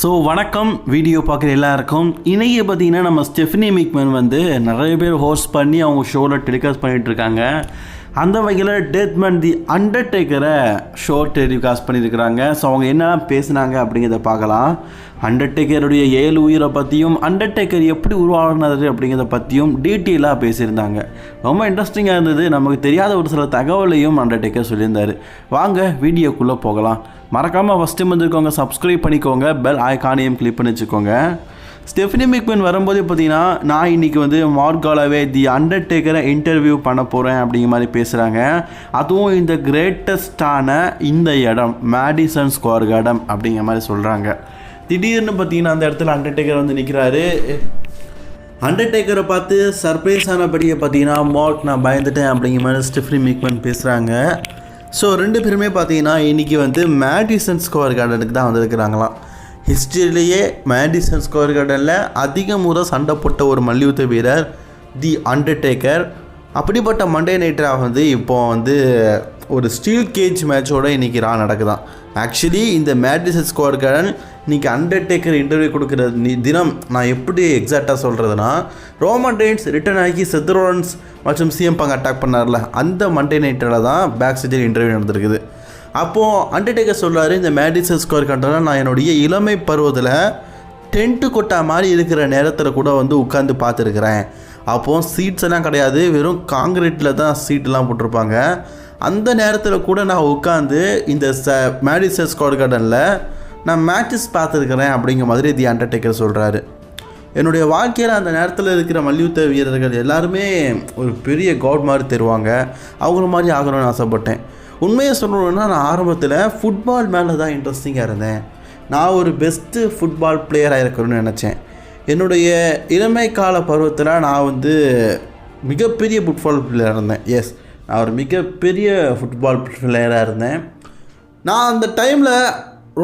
So வணக்கம். Video பார்க்குற எல்லாருக்கும். இணைய பார்த்தீங்கன்னா நம்ம ஸ்டெஃபினி மிக்மன் வந்து நிறைய பேர் ஹோஸ்ட் பண்ணி அவங்க ஷோவில் டெலிகாஸ்ட் பண்ணிகிட்ருக்காங்க இருக்காங்க. அந்த வகையில் டெத்மன் தி அண்டர்டேக்கரை ஷோ டெலிகாஸ்ட் பண்ணியிருக்கிறாங்க. ஸோ அவங்க என்னெல்லாம் பேசுனாங்க அப்படிங்கிறத பார்க்கலாம். அண்டர்டேக்கருடைய ஏழு உயிரை பற்றியும் அண்டர்டேக்கர் எப்படி உருவாகினது அப்படிங்கிறத பற்றியும் டீட்டெயிலாக பேசியிருந்தாங்க. ரொம்ப இன்ட்ரெஸ்டிங்காக இருந்தது. நமக்கு தெரியாத ஒரு சில தகவலையும் அண்டர்டேக்கர் சொல்லியிருந்தார். வாங்க வீடியோக்குள்ளே போகலாம். மறக்காமல் ஃபஸ்ட் டைம் வந்திருக்கவங்க சப்ஸ்கிரைப் பண்ணிக்கோங்க. பெல் ஐக்கானையும் கிளிக் பண்ணி வச்சுக்கோங்க. ஸ்டெஃபினி மிக்மன் வரும்போது பார்த்தீங்கன்னா நான் இன்னைக்கு வந்து மார்காலாவே தி அண்டர்டேக்கரை இன்டர்வியூ பண்ண போகிறேன் அப்படிங்கிற மாதிரி பேசுகிறாங்க அதுவும் இந்த கிரேட்டஸ்டான இந்த இடம் மேடிசன் ஸ்கொயர் கார்டன் அப்படிங்கிற மாதிரி சொல்கிறாங்க திடீர்னு பார்த்தீங்கன்னா அந்த இடத்துல அண்டர்டேக்கர் வந்து நிற்கிறாரு அண்டர்டேக்கரை பார்த்து சர்ப்ரைஸ் ஆனபடியை பார்த்தீங்கன்னா மார்க் நான் பயந்துட்டேன் அப்படிங்கிற மாதிரி ஸ்டெஃப்ரி மிக்மன் பேசுகிறாங்க ஸோ ரெண்டு பேருமே பார்த்தீங்கன்னா இன்றைக்கி வந்து மேடிசன் ஸ்கொயர் கார்டனுக்கு தான் வந்திருக்கிறாங்களாம். ஹிஸ்டரியிலேயே மேடிசன் ஸ்கொயர் கார்டனில் அதிக முறை சண்டை போட்ட ஒரு மல்யுத்த வீரர் தி அண்டர்டேக்கர். அப்படிப்பட்ட மண்டே நைட்டராக வந்து இப்போ வந்து ஒரு ஸ்டீல் கேஜ் மேட்சோட இன்றைக்கி ரா நடக்குதான். ஆக்சுவலி இந்த மேடிசன் ஸ்கொயர் கார்டன் இன்றைக்கி அண்டர்டேக்கர் இன்டர்வியூ கொடுக்குற நி- தினம் நான் எப்படி எக்ஸாக்டாக சொல்கிறதுனா ரோமன் ரெயின்ஸ் ரிட்டர்ன் ஆகி செத்ரோன்ஸ் மற்றும் சிஎம் பங்க் அட்டாக் பண்ணார்ல அந்த மண்டே நைட்டில் தான் பேக் ஸ்டேஜில் இன்டர்வியூ நடந்திருக்குது. அப்போது அண்டர்டேக்கர் சொல்கிறாரு இந்த மேடிசன் ஸ்கொயர் கண்டன நான் என்னுடைய இளமை பருவத்தில் டென்ட்டு கொட்டா மாதிரி இருக்கிற நேரத்தில் கூட வந்து உட்காந்து பார்த்துருக்குறேன். அப்போது சீட்ஸ் எல்லாம் கிடையாது வெறும் காங்கிரீட்டில் தான் சீட்லாம் போட்டிருப்பாங்க. அந்த நேரத்தில் கூட நான் உட்காந்து இந்த ச மேடிசன் ஸ்கொயர் கார்டனில் நான் மேட்சஸ் பார்த்துருக்குறேன் அப்படிங்கிற மாதிரி தி அண்டர்டேக்கர் சொல்கிறாரு என்னுடைய வாழ்க்கையில் அந்த நேரத்தில் இருக்கிற மல்யுத்த வீரர்கள் எல்லாருமே ஒரு பெரிய காட் மாதிரி தருவாங்க. அவங்கள மாதிரி ஆகணும்னு ஆசைப்பட்டேன். உண்மையை சொல்லணும்னா நான் ஆரம்பத்தில் ஃபுட்பால் மேலே தான் இன்ட்ரெஸ்டிங்காக இருந்தேன். நான் ஒரு பெஸ்ட்டு ஃபுட்பால் பிளேயராக இருக்கணும்னு நினச்சேன். என்னுடைய இளமை கால பருவத்தில் நான் வந்து மிகப்பெரிய ஃபுட்பால் பிளேயராக இருந்தேன். எஸ் நான் ஒரு மிகப்பெரிய ஃபுட்பால் பிளேயராக இருந்தேன். நான் அந்த டைமில்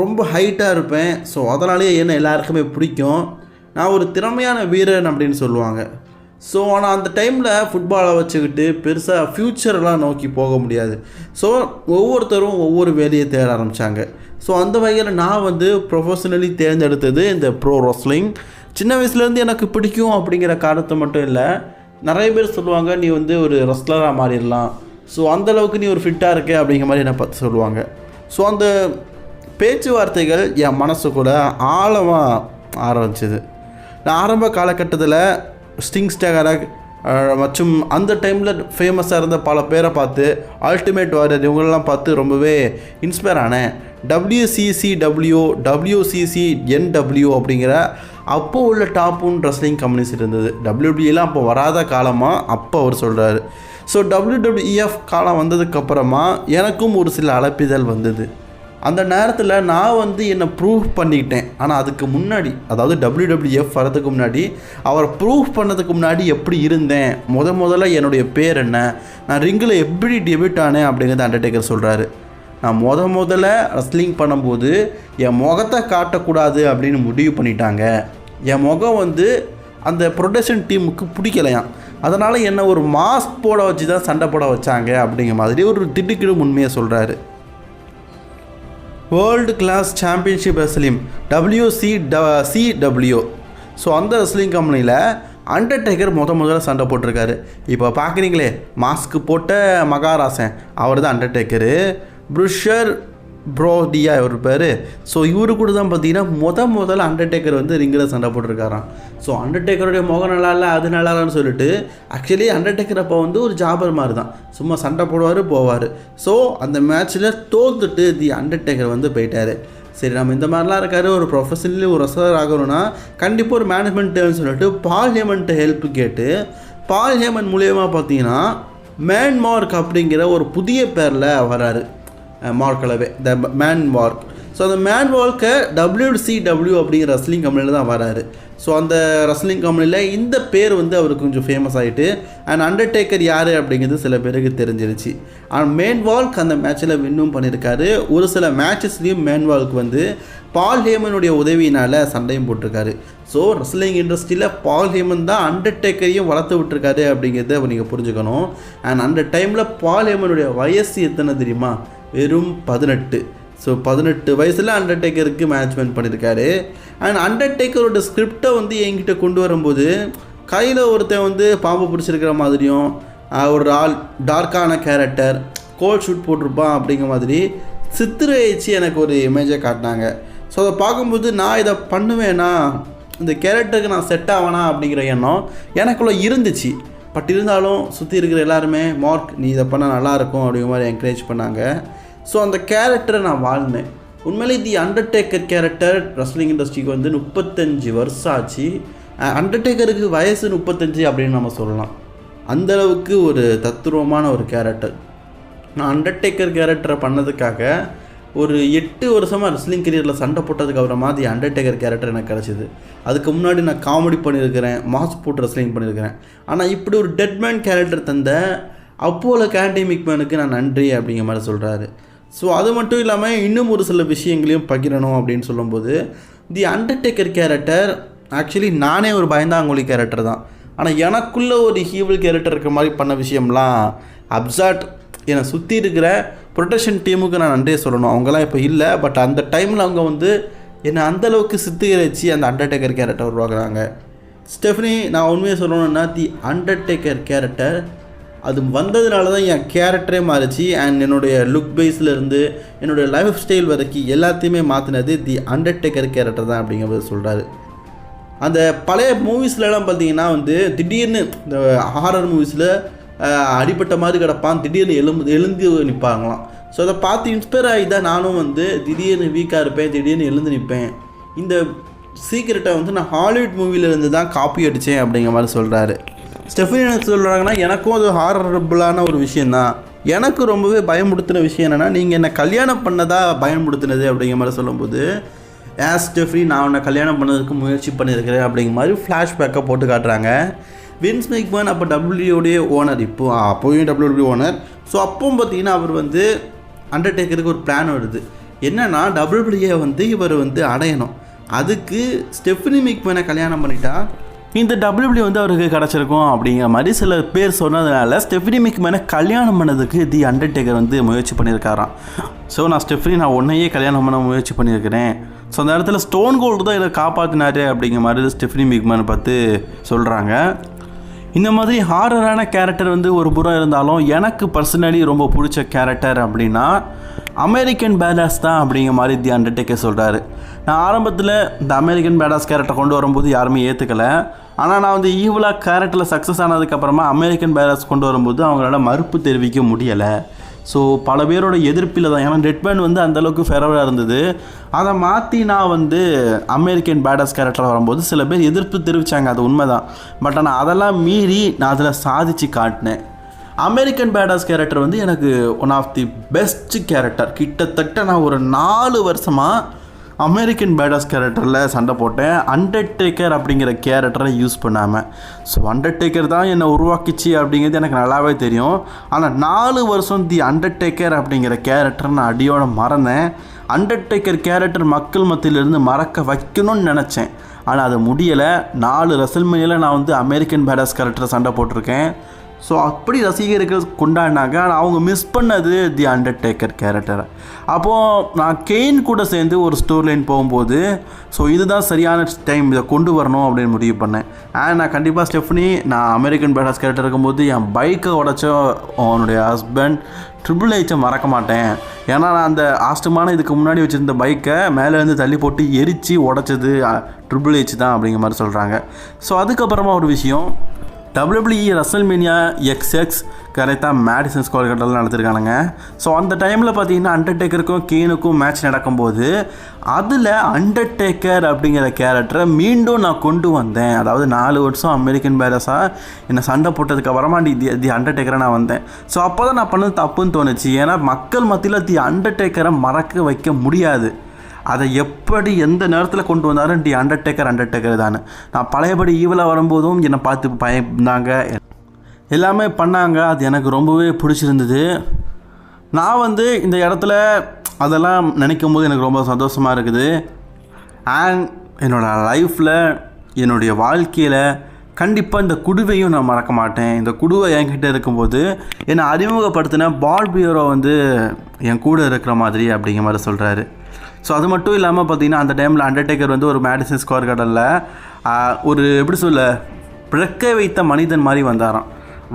ரொம்ப ஹைட்டாக இருப்பேன். ஸோ அதனாலேயே என்ன எல்லாருக்குமே பிடிக்கும். நான் ஒரு திறமையான வீரன் அப்படின்னு சொல்லுவாங்க. ஸோ ஆனால் அந்த டைமில் ஃபுட்பாலை வச்சுக்கிட்டு பெருசாக ஃப்யூச்சரெலாம் நோக்கி போக முடியாது. ஸோ ஒவ்வொருத்தரும் ஒவ்வொரு வேலையை தேட ஆரம்பித்தாங்க ஸோ அந்த வகையில் நான் வந்து ப்ரொஃபஷனலி தேர்ந்தெடுத்தது இந்த ப்ரோ ரெஸ்லிங் சின்ன வயசுலேருந்து எனக்கு பிடிக்கும் அப்படிங்கிற காரணத்தை மட்டும் இல்லை நிறைய பேர் சொல்லுவாங்க நீ வந்து ஒரு ரெஸ்லராக மாறிடலாம். ஸோ அந்தளவுக்கு நீ ஒரு ஃபிட்டாக இருக்க அப்படிங்கிற மாதிரி என்னை பார்த்து சொல்லுவாங்க. ஸோ அந்த பேச்சுவார்த்தைகள் என் மனசுக்குள்ள ஆழமாக ஆரம்பிச்சிது. நான் ஆரம்ப காலகட்டத்தில் ஸ்டிங் ஸ்டேகராக் மற்றும் அந்த டைமில் ஃபேமஸாக இருந்த பல பேரை பார்த்து அல்டிமேட் வாரியர் இவங்களெல்லாம் பார்த்து ரொம்பவே இன்ஸ்பயர் ஆனேன். டபிள்யூசிசிடபிள்யூ டபிள்யூசிசி என்டபிள்யூ அப்படிங்கிற அப்போ உள்ள டாப் ஒன் ரெஸ்லிங் கம்பெனிஸ் இருந்தது. டபிள்யூபிஎலாம் அப்போ வராத காலமாக அப்போ அவர் சொல்கிறாரு ஸோ டபிள்யூடபிள்யூஎஃப் காலம் வந்ததுக்கப்புறமா எனக்கும் ஒரு சில அழைப்பிதழ் வந்தது. அந்த நேரத்தில் நான் வந்து என்னை ப்ரூவ் பண்ணிக்கிட்டேன். ஆனால் அதுக்கு முன்னாடி அதாவது டபிள்யூடபிள்யூஎஃப் வரதுக்கு முன்னாடி அவரை ப்ரூவ் பண்ணதுக்கு முன்னாடி எப்படி இருந்தேன்? முத முதல்ல என்னுடைய பேர் என்ன? நான் ரிங்கில் எப்படி டெபியூட் ஆனேன் அப்படிங்கிறத அண்டர்டேக்கர் சொல்கிறாரு நான் முத முதல்ல ரெஸ்லிங் பண்ணும்போது என் முகத்தை காட்டக்கூடாது அப்படின்னு முடிவு பண்ணிட்டாங்க. என் முகம் வந்து அந்த ப்ரொடக்ஷன் டீமுக்கு பிடிக்கலையாம். அதனால் என்னை ஒரு மாஸ்க் போட வச்சு தான் சண்டை போட வச்சாங்க அப்படிங்கிற மாதிரி ஒரு திடுக்கிடும் உண்மையை சொல்கிறாரு world class championship wrestling W C C W so அந்த ரெஸ்லிங் கம்பெனியில் அண்டர்டேக்கர் முத முதல்ல சண்டை போட்டிருக்காரு. இப்போ பார்க்குறீங்களே மாஸ்க் போட்ட மகாராசன் அவர் தான் அண்டர்டேக்கரு ப்ருஷர் ப்ரோடியா இவர் பேர் ஸோ இவரு கூட தான் பார்த்தீங்கன்னா முத முதல்ல அண்டர்டேக்கர் வந்து ரிங்கில் சண்டை போட்டிருக்காராம். ஸோ அண்டர்டேக்கருடைய முகம் நல்லா இல்லை அது நல்லா இல்லைன்னு சொல்லிட்டு ஆக்சுவலி அண்டர்டேக்கர் அப்போ வந்து ஒரு ஜாபர் மாதிரி தான் சும்மா சண்டை போடுவார் போவார். ஸோ அந்த மேட்ச்சில் தோத்துட்டு தி அண்டர்டேக்கர் வந்து போயிட்டார். சரி நம்ம இந்த மாதிரிலாம் இருக்காரு ஒரு ப்ரொஃபஷனலி ஒரு ரசர் ஆகணும்னா கண்டிப்பாக ஒரு மேனேஜ்மெண்ட்டுன்னு சொல்லிட்டு பால் ஹேமன்ட்ட ஹெல்ப் கேட்டு பால் ஹேமன் மூலியமாக பார்த்தீங்கன்னா மேன்மார்க் அப்படிங்கிற ஒரு புதிய பேரில் வராரு. Mark Calaway the man Mark so அந்த மேன் வார்க்கை டபிள்யூசிடபிள்யூ அப்படிங்கிற ரெஸ்லிங் கம்பெனியில் தான் வராரு. ஸோ அந்த ரெஸ்லிங் கம்பெனியில் இந்த பேர் வந்து அவருக்கு கொஞ்சம் ஃபேமஸ் ஆகிட்டு அண்ட் அண்டர்டேக்கர் யார் அப்படிங்கிறது சில பேருக்கு தெரிஞ்சிருச்சு. ஆனால் மேன் வால்க் அந்த மேட்ச்சில் வின்னும் பண்ணியிருக்காரு ஒரு சில மேட்சஸ்லேயும் மேன் வால்க் வந்து பால் ஹேமனுடைய உதவியினால் சண்டையும் போட்டிருக்காரு. ஸோ ரெஸ்லிங் இண்டஸ்ட்ரியில் பால் ஹேமன் தான் அண்டர்டேக்கரையும் வளர்த்து விட்டுருக்காரு அப்படிங்கிறத நீங்கள் புரிஞ்சுக்கணும். அண்ட் அந்த டைமில் பால் ஹேமனுடைய வயசு எத்தனை தெரியுமா? வெறும் பதினெட்டு. ஸோ பதினெட்டு வயசில் அண்டர்டேக்கருக்கு மேனேஜ்மெண்ட் பண்ணியிருக்காரு அண்ட் அண்டர்டேக்கரோட ஸ்கிரிப்டை வந்து என்கிட்ட கொண்டு வரும்போது கையில் ஒருத்தன் வந்து பாம்பு பிடிச்சிருக்கிற மாதிரியும் ஒரு ஆள் டார்க்கான கேரக்டர் கோல் ஷூட் போட்டிருப்பான் அப்படிங்கிற மாதிரி சித்திரைச்சு எனக்கு ஒரு இமேஜை காட்டினாங்க. ஸோ அதை பார்க்கும்போது நான் இதை பண்ணுவேனா? இந்த கேரக்டருக்கு நான் செட் ஆவேனா அப்படிங்கிற எண்ணம் எனக்குள்ளே இருந்துச்சு. பட் இருந்தாலும் சுற்றி இருக்கிற எல்லாருமே மார்க் நீ இதை பண்ணால் நல்லாயிருக்கும் அப்படிங்கிற மாதிரி என்கரேஜ் பண்ணாங்க. ஸோ அந்த கேரக்டரை நான் வாழ்ந்தேன். உண்மையிலே தி அண்டர்டேக்கர் கேரக்டர் ரெஸ்லிங் இண்டஸ்ட்ரிக்கு வந்து முப்பத்தஞ்சு வருஷம் ஆச்சு. அண்டர்டேக்கருக்கு வயசு முப்பத்தஞ்சு அப்படின்னு நம்ம சொல்லலாம். அந்த அளவுக்கு ஒரு தத்துருவமான ஒரு கேரக்டர் நான் அண்டர்டேக்கர் கேரக்டரை பண்ணதுக்காக ஒரு எட்டு வருஷமாக ரெஸ்லிங் கரியரில் சண்டை போட்டதுக்கு அப்புறமா தி அண்டர்டேக்கர் கேரக்டர் எனக்கு கிடச்சிது. அதுக்கு முன்னாடி நான் காமெடி பண்ணியிருக்கிறேன் மாஸ் போட்டு ரெஸ்லிங் பண்ணியிருக்கிறேன். ஆனால் இப்படி ஒரு டெட்மேன் கேரக்டர் தந்த அப்போல கேண்டி மிக்மேனுக்கு நான் நன்றி அப்படிங்கிற மாதிரி சொல்கிறாரு ஸோ அது மட்டும் இல்லாமல் இன்னும் ஒரு சில விஷயங்களையும் பகிரணும் அப்படின்னு சொல்லும்போது தி அண்டர்டேக்கர் கேரக்டர் ஆக்சுவலி நானே ஒரு பயந்தாங்கொழி கேரக்டர் தான். ஆனால் எனக்குள்ளே ஒரு ஹீவல் கேரக்டர் இருக்கிற மாதிரி பண்ண விஷயம்லாம் அப்சார்ட் என்னை சுற்றி இருக்கிற ப்ரொடெக்ஷன் டீமுக்கு நான் நன்றியை சொல்லணும். அவங்கெல்லாம் இப்போ இல்லை பட் அந்த டைமில் அவங்க வந்து என்னை அந்தளவுக்கு சித்திகரித்து அந்த அண்டர்டேக்கர் கேரக்டர் உருவாக்குறாங்க ஸ்டெஃப்னி நான் உண்மையை சொல்லணுன்னா தி அண்டர்டேக்கர் கேரக்டர் அது வந்ததுனால தான் என் கேரக்டரே மாறிச்சு அண்ட் என்னுடைய லுக் பேஸ்லேருந்து என்னுடைய லைஃப் ஸ்டைல் வரைக்கும் எல்லாத்தையுமே மாற்றினது தி அண்டர்டேக்கர் கேரக்டர் தான் அப்படிங்கிறத சொல்கிறாரு அந்த பழைய மூவிஸ்லலாம் பார்த்தீங்கன்னா வந்து திடீர்னு இந்த ஹாரர் மூவிஸில் அடிப்பட்ட மாதிரி கிடப்பான் திடீர்னு எழுந்து எழுந்து நிற்பாங்களாம் ஸோ அதை பார்த்து இன்ஸ்பயர் ஆகி தான் நானும் வந்து திடீர்னு வீக்காக இருப்பேன் திடீர்னு எழுந்து நிற்பேன். இந்த சீக்கிரட்டை வந்து நான் ஹாலிவுட் மூவிலேருந்து தான் காப்பி அடித்தேன் அப்படிங்கிற மாதிரி சொல்கிறாரு ஸ்டெஃபினி என்ன சொல்கிறாங்கன்னா எனக்கும் அது ஹாரரபுளான ஒரு விஷயந்தான் எனக்கு ரொம்பவே பயமுடுத்தின விஷயம் என்னென்னா நீங்கள் என்னை கல்யாணம் பண்ணதா பயமுடுத்தினது அப்படிங்கிற மாதிரி சொல்லும்போது ஆஸ் ஸ்டெஃப்ரி நான் உன்னை கல்யாணம் பண்ணதுக்கு முயற்சி பண்ணியிருக்கிறேன் அப்படிங்கிற மாதிரி ஃப்ளாஷ்பேக்கை போட்டு காட்டுறாங்க. வின்ஸ் மேக்மேன் அப்போ டபிள்யூடைய ஓனர் இப்போ அப்போயும் டபிள்யூடைய ஓனர் ஸோ அப்பவும் பார்த்தீங்கன்னா அவர் வந்து அண்டர்டேக்கருக்கு ஒரு பிளான் வருது. என்னன்னா டபிள்யூஏ வந்து இவர் வந்து அடையணும். அதுக்கு ஸ்டெஃபினி மேக்மேனை கல்யாணம் பண்ணிட்டா இந்த டபிள்யூபிள்யூ வந்து அவருக்கு கிடச்சிருக்கும் அப்படிங்கிற மாதிரி சில பேர் சொன்னதுனால ஸ்டெஃபினி மிக்மேனை கல்யாணம் பண்ணதுக்கு தி அண்டர்டேக்கர் வந்து முயற்சி பண்ணியிருக்காராம். ஸோ நான் ஸ்டெஃபினி நான் உன்னையே கல்யாணம் பண்ண முயற்சி பண்ணியிருக்கிறேன். ஸோ அந்த இடத்துல ஸ்டோன் கோல்டு தான் இதை காப்பாற்றினாரு அப்படிங்கிற மாதிரி ஸ்டெஃபினி மிக்மேனை பார்த்து சொல்கிறாங்க இந்த மாதிரி ஹாரரான கேரக்டர் வந்து ஒரு புறம் இருந்தாலும் எனக்கு பர்சனலி ரொம்ப பிடிச்ச கேரக்டர் அப்படின்னா அமெரிக்கன் பேடாஸ் தான் அப்படிங்கிற மாதிரி தி அண்டர்டேக்கர் சொல்கிறாரு நான் ஆரம்பத்தில் இந்த அமெரிக்கன் பேடாஸ் கேரக்டர் கொண்டு வரும்போது யாருமே ஏற்றுக்கலை ஆனால் நான் வந்து ஈவலாக கேரக்டரில் சக்ஸஸ் ஆனதுக்கப்புறமா அமெரிக்கன் பேடாஸ் கொண்டு வரும்போது அவங்களால மறுப்பு தெரிவிக்க முடியலை. ஸோ பல பேரோட எதிர்ப்பில் தான். ஏன்னா ரெட்மேன் வந்து அந்தளவுக்கு ஃபெரவராக இருந்தது. அதை மாற்றி நான் வந்து அமெரிக்கன் பேடாஸ் கேரக்டர் வரும்போது சில பேர் எதிர்ப்பு தெரிவித்தாங்க அது உண்மைதான். பட் ஆனால் அதெல்லாம் மீறி நான் அதில் சாதிச்சு காட்டினேன். அமெரிக்கன் பேடாஸ் கேரக்டர் வந்து எனக்கு one of the best character கிட்டத்தட்ட நான் ஒரு நாலு வருஷமாக அமெரிக்கன் பேடாஸ் கேரக்டரில் சண்டை போட்டேன். அண்டர்டேக்கர் அப்படிங்கிற கேரக்டரை யூஸ் பண்ணாமல் ஸோ அண்டர்டேக்கர் தான் என்னை உருவாக்கிச்சு அப்படிங்கிறது எனக்கு நல்லாவே தெரியும். ஆனால் நாலு வருஷம் தி அண்டர்டேக்கர் அப்படிங்கிற கேரக்டர் நான் அடியோட மறந்தேன். அண்டர்டேக்கர் கேரக்டர் மக்கள் மத்தியிலிருந்து மறக்க வைக்கணும்னு நினச்சேன். ஆனால் அது முடியலை. நாலு ரசல்மனியில் நான் வந்து அமெரிக்கன் பேடாஸ் கேரக்டரை சண்டை போட்டிருக்கேன். ஸோ அப்படி ரசிகர்கள் கொண்டாடினாங்க. ஆனால் அவங்க மிஸ் பண்ணது தி அண்டர்டேக்கர் கேரக்டரை அப்போது நான் கெயின் கூட சேர்ந்து ஒரு ஸ்டோர் லைன் போகும்போது ஸோ இதுதான் சரியான டைம் இதை கொண்டு வரணும் அப்படின்னு முடிவு பண்ணேன். ஆ நான் கண்டிப்பாக ஸ்டெஃப்னி நான் அமெரிக்கன் பேடாஸ் கேரக்டர் இருக்கும்போது என் பைக்கை உடச்ச அவனுடைய ஹஸ்பண்ட் ட்ரிபிள் ஹெச்சை மறக்க மாட்டேன். ஏன்னா நான் அந்த ஆஸ்டமான இதுக்கு முன்னாடி வச்சுருந்த பைக்கை மேலேருந்து தள்ளி போட்டு எரித்து உடச்சது ட்ரிபிள் ஹெச் தான் அப்படிங்கிற மாதிரி சொல்கிறாங்க ஸோ அதுக்கப்புறமா ஒரு விஷயம் டபிள்யூபிள்இ ரசல்மேனியா எக்ஸ் எக்ஸ் கரெக்டாக மேடிசன் ஸ்கோர் கட்டலாம் நடத்திருக்கானுங்க. ஸோ அந்த டைமில் பார்த்தீங்கன்னா அண்டர்டேக்கருக்கும் கீனுக்கும் மேட்ச் நடக்கும்போது அதில் அண்டர்டேக்கர் அப்படிங்கிற கேரக்டரை மீண்டும் நான் கொண்டு வந்தேன். அதாவது நாலு வருஷம் அமெரிக்கன் பேரஸாக என்னை சண்டை போட்டதுக்கு அப்புறமா தி தி- தி அண்டர்டேக்கரை நான் வந்தேன். ஸோ அப்போ தான் நான் பண்ணது தப்புன்னு தோணுச்சு. ஏன்னா மக்கள் மத்தியில் தி அண்டர்டேக்கரை மறக்க வைக்க முடியாது. அதை எப்படி எந்த நேரத்தில் கொண்டு வந்தாலும் டி அண்டர்டேக்கர் அண்டர்டேக்கர் தானே. நான் பழையபடி ஈவில் வரும்போதும் என்னை பார்த்து பயந்தாங்க. எல்லாமே பண்ணாங்க. அது எனக்கு ரொம்பவே பிடிச்சிருந்தது. நான் வந்து இந்த இடத்துல அதெல்லாம் நினைக்கும் போது எனக்கு ரொம்ப சந்தோஷமாக இருக்குது. அண்ட் என்னோடய லைஃப்பில் என்னுடைய வாழ்க்கையில் கண்டிப்பாக இந்த குடுவையும் நான் மறக்க மாட்டேன். இந்த குடுவை என்கிட்ட இருக்கும்போது என்னை அறிமுகப்படுத்தின பால் பியூரோ வந்து என் கூட இருக்கிற மாதிரி அப்படிங்கிற மாதிரி சொல்கிறாரு ஸோ அது மட்டும் இல்லாமல் பார்த்தீங்கன்னா அந்த டைமில் அண்டர்டேக்கர் வந்து ஒரு மேடிசன் ஸ்கொயர் கடலில் ஒரு எப்படி சொல்ல பிறக்க வைத்த மனிதன் மாதிரி வந்தாராம்.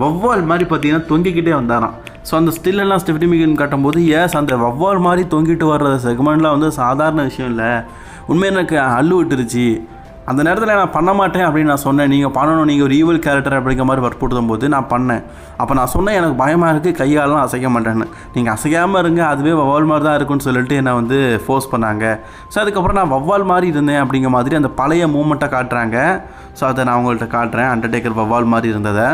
வவ்வால் மாதிரி பார்த்தீங்கன்னா தொங்கிக்கிட்டே வந்தாராம். ஸோ அந்த ஸ்டில்லெல்லாம் ஸ்டெஃப்டி மிகன் காட்டும்போது ஏஸ் அந்த வவ்வால் மாதிரி தொங்கிட்டு வர்ற செக்மெண்ட்லாம் வந்து சாதாரண விஷயம் இல்லை. உண்மையாக எனக்கு அள்ளு விட்டுருச்சு. அந்த நேரத்தில் நான் பண்ண மாட்டேன் அப்படின்னு நான் சொன்னேன். நீங்கள் பண்ணணும். நீங்கள் ஒரு ஈவல் கேரக்டர் அப்படிங்கிற மாதிரி வற்புறுத்தும் போது நான் பண்ணேன். அப்போ நான் சொன்னேன் எனக்கு பயமாக இருக்குது கையாலாம் அசைக்க மாட்டேன்னு. நீங்கள் அசைக்காமல் இருங்க. அதுவே வவ்வால் மாதிரி தான் இருக்குன்னு சொல்லிட்டு என்னை வந்து ஃபோர்ஸ் பண்ணாங்க. ஸோ அதுக்கப்புறம் நான் வவ்வால் மாதிரி இருந்தேன் அப்படிங்கிற மாதிரி அந்த பழைய மூமெண்ட்டை காட்டுறாங்க. ஸோ அதை நான் உங்கள்கிட்ட காட்டுறேன். அண்டர்டேக்கர் வவ்வால் மாதிரி இருந்ததை.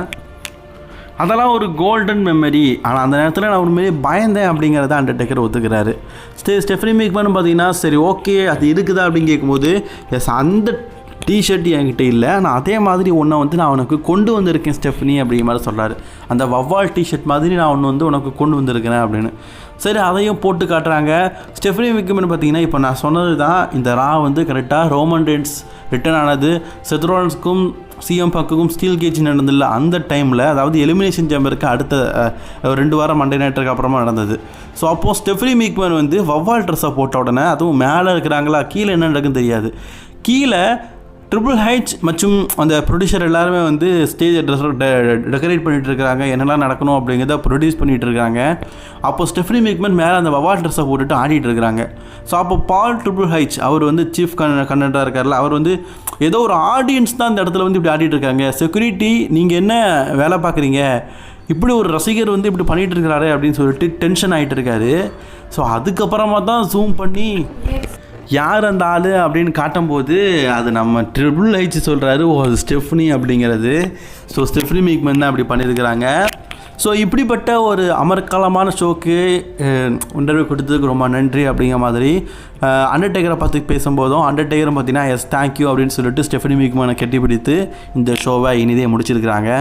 அதெல்லாம் ஒரு கோல்டன் மெமரி ஆனால் அந்த நேரத்தில் நான் உண்மையிலே பயந்தேன் அப்படிங்கிறத அண்டர்டேக்கர் ஒத்துக்கிறாரு. ஸ்டே ஸ்டெஃபனி மேக்மேன் பார்த்தீங்கன்னா சரி ஓகே அது இருக்குதா அப்படின்னு கேட்கும்போது எஸ் அந்த டிஷர்ட் என்கிட்ட இல்லை. ஆனால் அதே மாதிரி ஒன்றை வந்து நான் உனக்கு கொண்டு வந்திருக்கேன் ஸ்டெஃப்னி அப்படிங்கிற மாதிரி சொல்கிறாரு அந்த வவ்வால் டிஷர்ட் மாதிரி நான் ஒன்று வந்து உனக்கு கொண்டு வந்திருக்கிறேன் அப்படின்னு. சரி அதையும் போட்டு காட்டுறாங்க. ஸ்டெஃபனி மிக்கமன் பார்த்தீங்கன்னா இப்போ நான் சொன்னது தான் இந்த ரா வந்து கரெக்டாக ரோமன் ரென்ஸ் ரிட்டர்ன் ஆனது. செத்ரோன்ஸ்க்கும் சிஎம் பக்குக்கும் ஸ்டீல் கேஜ் நடந்தில்ல அந்த டைமில் அதாவது எலிமினேஷன் சேம்பருக்கு அடுத்த ரெண்டு வாரம் மண்டே நைட்டுக்கு அப்புறமா நடந்தது. ஸோ அப்போது ஸ்டெஃப்ரி மீக்மேன் வந்து வவ்வால் ட்ரெஸ்ஸை போட்ட உடனே அதுவும் மேலே இருக்கிறாங்களா கீழே என்ன நடக்குன்னு தெரியாது. கீழே ட்ரிபிள் ஹைச் மற்றும் அந்த ப்ரொடியூசர் எல்லாருமே வந்து ஸ்டேஜ் ட்ரெஸ் டெக்கரேட் பண்ணிகிட்டு இருக்கிறாங்க. என்னெல்லாம் நடக்கணும் அப்படிங்கிறத ப்ரொடியூஸ் பண்ணிகிட்டு இருக்காங்க. அப்போ ஸ்டெஃப்னி மேக்மன் மேலே அந்த வவால் ட்ரெஸ்ஸை போட்டுட்டு ஆடிட்டு இருக்கிறாங்க. ஸோ அப்போ பால் ட்ரிபிள் ஹைச் அவர் வந்து சீஃப் கன் கண்டக்டராக இருக்கார்ல அவர் வந்து ஏதோ ஒரு ஆடியன்ஸ் தான் இந்த இடத்துல வந்து இப்படி ஆடிட்டு இருக்காங்க. செக்யூரிட்டி நீங்கள் என்ன வேலை பார்க்குறீங்க? இப்படி ஒரு ரசிகர் வந்து இப்படி பண்ணிகிட்டு இருக்கிறாரு அப்படின்னு சொல்லிட்டு டென்ஷன் ஆகிட்டு இருக்காரு. ஸோ அதுக்கப்புறமா தான் ஜூம் பண்ணி யார் அந்த ஆள் அப்படின்னு காட்டும்போது அது நம்ம ட்ரிபிள் ஹெச் சொல்கிறாரு ஓ ஸ்டெஃப்னி அப்படிங்கிறது. ஸோ ஸ்டெஃப்னி மீக்மன் தான் அப்படி பண்ணியிருக்கிறாங்க. ஸோ இப்படிப்பட்ட ஒரு அமர்க்காலமான ஷோக்கு இன்டர்வியூ கொடுத்ததுக்கு ரொம்ப நன்றி அப்படிங்கிற மாதிரி அண்டர்டேக்கரை பார்த்து பேசும்போதும் அண்டர்டேக்கரும் பார்த்தீங்கன்னா எஸ் தேங்க்யூ அப்படின்னு சொல்லிட்டு ஸ்டெஃபனி மீக்மனை கெட்டி பிடித்து இந்த ஷோவை இனிதே முடிச்சிருக்கிறாங்க.